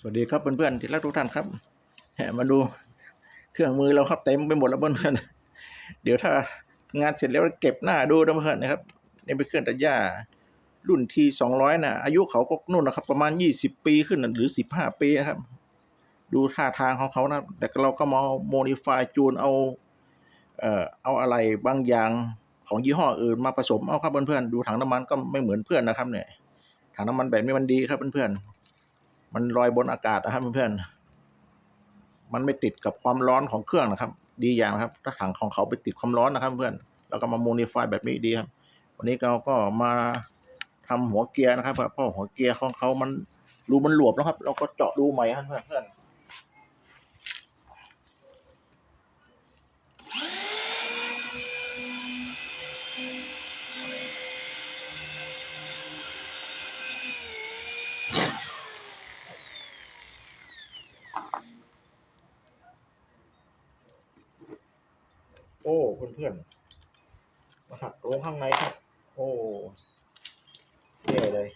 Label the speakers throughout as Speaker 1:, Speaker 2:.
Speaker 1: สวัสดีครับเพื่อนๆที่รักทุกท่านครับแหมมาดูเครื่องมือเราครับเต็มไปหมดแล้วเพื่อนๆเดี๋ยวถ้างานเสร็จแล้วเก็บหน้าดูนะเพื่อนนะครับนี่เป็นเครื่องตัดหญ้ารุ่นทีสองร้อยนะอายุเขาก็นู่นนะครับ ประมาณยี่สิบปีขึ้นหรือสิบห้าปีนะครับ ดูท่าทางของเขานะ แต่เราก็มาโมดิฟายจูนเอาเอ่อเอาอะไรบางอย่างของยี่ห้ออื่นมาผสมเอาครับเพื่อนๆดูถังน้ำมันก็ไม่เหมือนเพื่อนนะครับเนี่ยถังน้ำมันแบบนี้มันดีครับเพื่อนๆ มันลอยบนอากาศนะครับเพื่อนๆมันไม่ติดกับความร้อนของเครื่องนะครับ ดีอย่างนะครับถ้าถังของเขาไปติดความร้อนนะครับ เพื่อนแล้วก็มาโมนิฟายแบบนี้ดีครับวันนี้เราก็มาทำหัวเกียร์นะครับเพราะหัวเกียร์ของเขามันรูมันหลวมแล้วครับ เราก็เจาะรูใหม่ครับเพื่อนๆ อ้เพื่อนๆมาหักลงข้างในครับ โอ้แย่เลย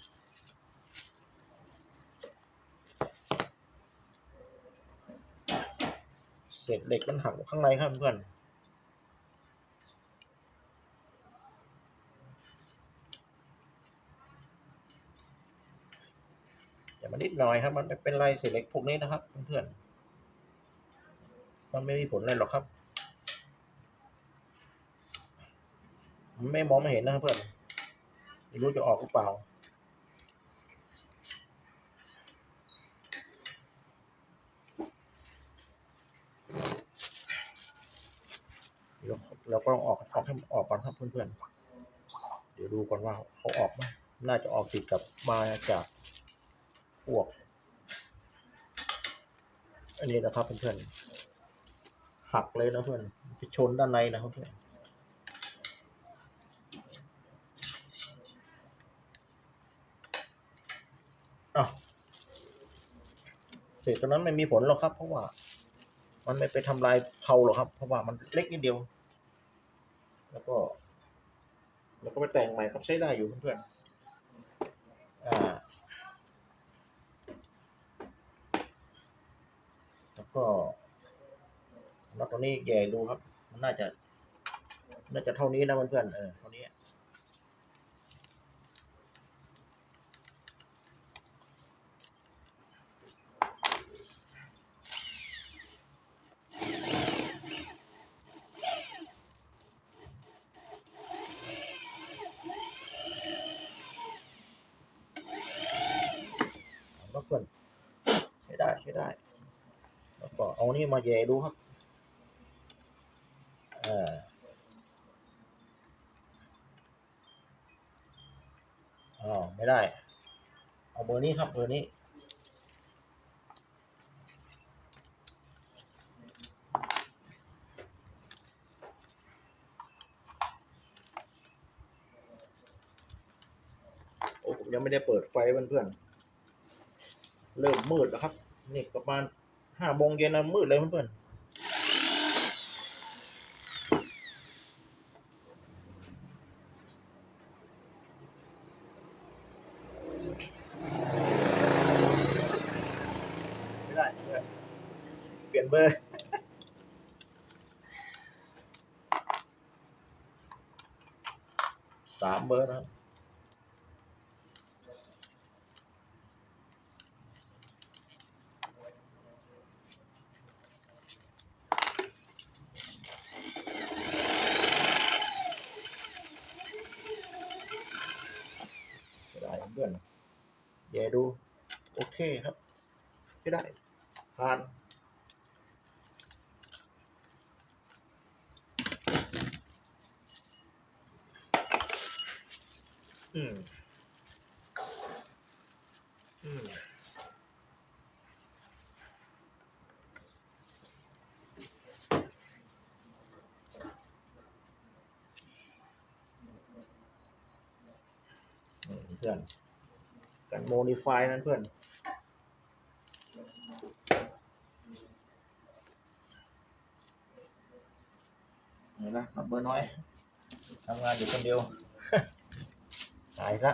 Speaker 1: เศษเหล็กมันหักข้างในครับเพื่อนอย่ามานิดหน่อยครับ มันไม่เป็นไรเศษเหล็กพวกนี้นะครับเพื่อนๆมันไม่มีผลอะไรหรอกครับ มัน ไม่มองไม่เห็นนะครับเพื่อนไม่รู้จะออกหรือเปล่าเราเราก็ต้องออกออกให้ออกก่อนครับเพื่อนๆ เดี๋ยวดูก่อนว่าเขาออกไหมน่าจะออกติดกับมาจากพวก อันนี้นะครับเพื่อนๆหักเลยนะเพื่อนไปชนด้านในนะครับเพื่อน อ้าวเศษตัวนั้นไม่มีผลหรอกครับ เพราะว่า มันไม่ไปทำลายเพลาหรอกครับ เพราะว่ามันเล็กนิดเดียว แล้วก็ แล้วก็ไปแต่งใหม่ครับใช้ได้อยู่เพื่อนๆอ่า แล้วก็แล้วตัวนี้แย่ดูครับ มันน่าจะ น่าจะเท่านี้นะเพื่อนๆเออเท่านี้ พื่อนใช้ได้ใช้ได้ แล้วก็เอานี่มาแย่ดูครับเอออ๋อไม่ได้ เอาเบอร์นี้ครับเบอร์นี้โอ้ผมยังไม่ได้เปิดไฟเพื่อนๆ เริ่มมืดแล้วครับ นี่ประมาณห้าโมงเย็นนะมืดเลยเพื่อนๆไม่ได้เพื่อนเปลี่ยนเบอร์ สามเบอร์นะครับ พื่อนแย่ดู โอเคครับไม่ได้ ผ่านอืม อืมอืมเพื่อน กันโมนิฟายนั้นเพื่อนเห็นนะนับเบอร์น้อยทำงานอยู่คนเดียวหายละ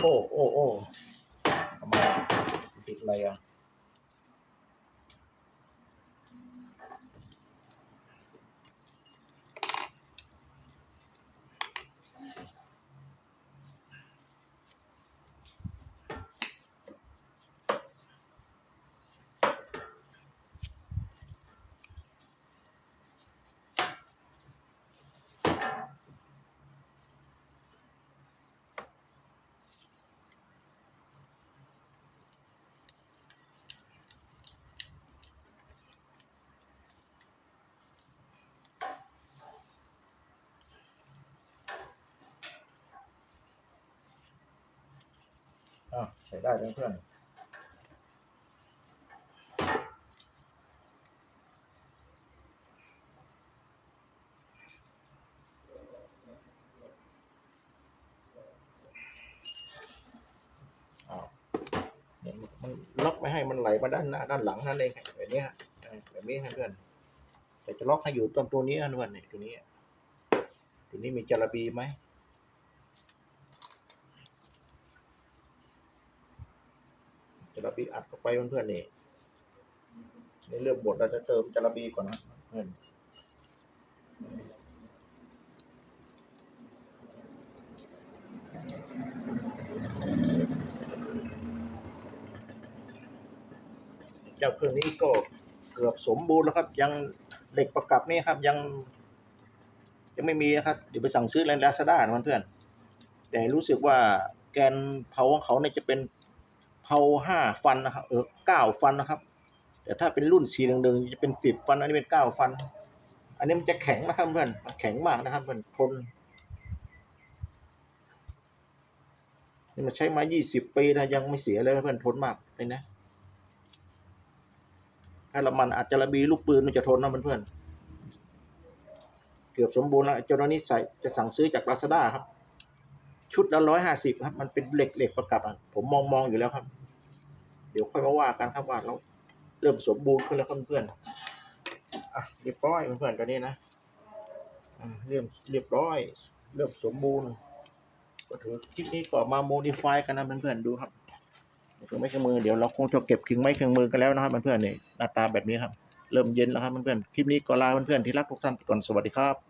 Speaker 1: โอ้โอ้โอ้ทำไมติดอะไรอะ อะใช้ได้เพื่อนอาเนี่ยมันล็อกไม่ให้มันไหลมาด้านหน้าด้านหลังนั่นเองแบบนี้ฮะแบบนี้ฮะเพื่อนแต่จะล็อกให้อยู่ตรงตัวนี้เพื่อนเนี่ยตัวนี้ตัวนี้มีจระบีไหม ระบีอัดเข้าไปเพื่อนๆนี่ในเรื่องบทเราจะเติมจระบีก่อนนะเพื่อนเจ้าเครื่องนี้ก็เกือบสมบูรณ์แล้วครับ ยังเหล็กประกับนี่ครับ ยัง ยังไม่มีนะครับ เดี๋ยวไปสั่งซื้อในลาซาด้านะเพื่อนๆแต่รู้สึกว่าแกนเผาของเขาเนี่ยจะเป็น เผาห้าฟันนะครับเออเก้าฟันนะครับ แต่ถ้าเป็นรุ่นสีเหลืองๆจะเป็นสิบฟัน อันนี้เป็นเก้าฟัน อันนี้มันจะแข็งนะครับเพื่อนแข็งมากนะครับเพื่อนทนนี่มันใช้มายี่สิบปีนะยังไม่เสียเลยเพื่อนทนมากเลยนะถ้าละมันอาจจะระบีลูกปืนมันจะทนนะเพื่อนๆเกือบสมบูรณ์แล้วเจ้าหน้านี้ใส่จะสั่งซื้อจากลาซาด้าครับ ชุดละร้อยห้าสิบครับ มันเป็นเหล็กเหล็กประกับอะผมมองมองอยู่แล้วครับ เดี๋ยวค่อยมาว่ากันครับว่าเราเริ่มสมบูรณ์ขึ้นแล้วเพื่อนๆอะเรียบร้อยเพื่อนๆตัวนี้นะอ่าเริ่มเรียบร้อย เริ่มสมบูรณ์ก็ถือคลิปนี้ก็มาโมดิฟายกันนะเพื่อนๆดูครับเครื่องไม้เครื่องมือเดี๋ยวเราคงจะเก็บเครื่องไม้เครื่องมือกันแล้วนะครับเพื่อนๆนี่หน้าตาแบบนี้ครับ เริ่มเย็นแล้วครับเพื่อนๆคลิปนี้ก็ลาเพื่อนๆที่รักทุกท่านก่อนสวัสดีครับ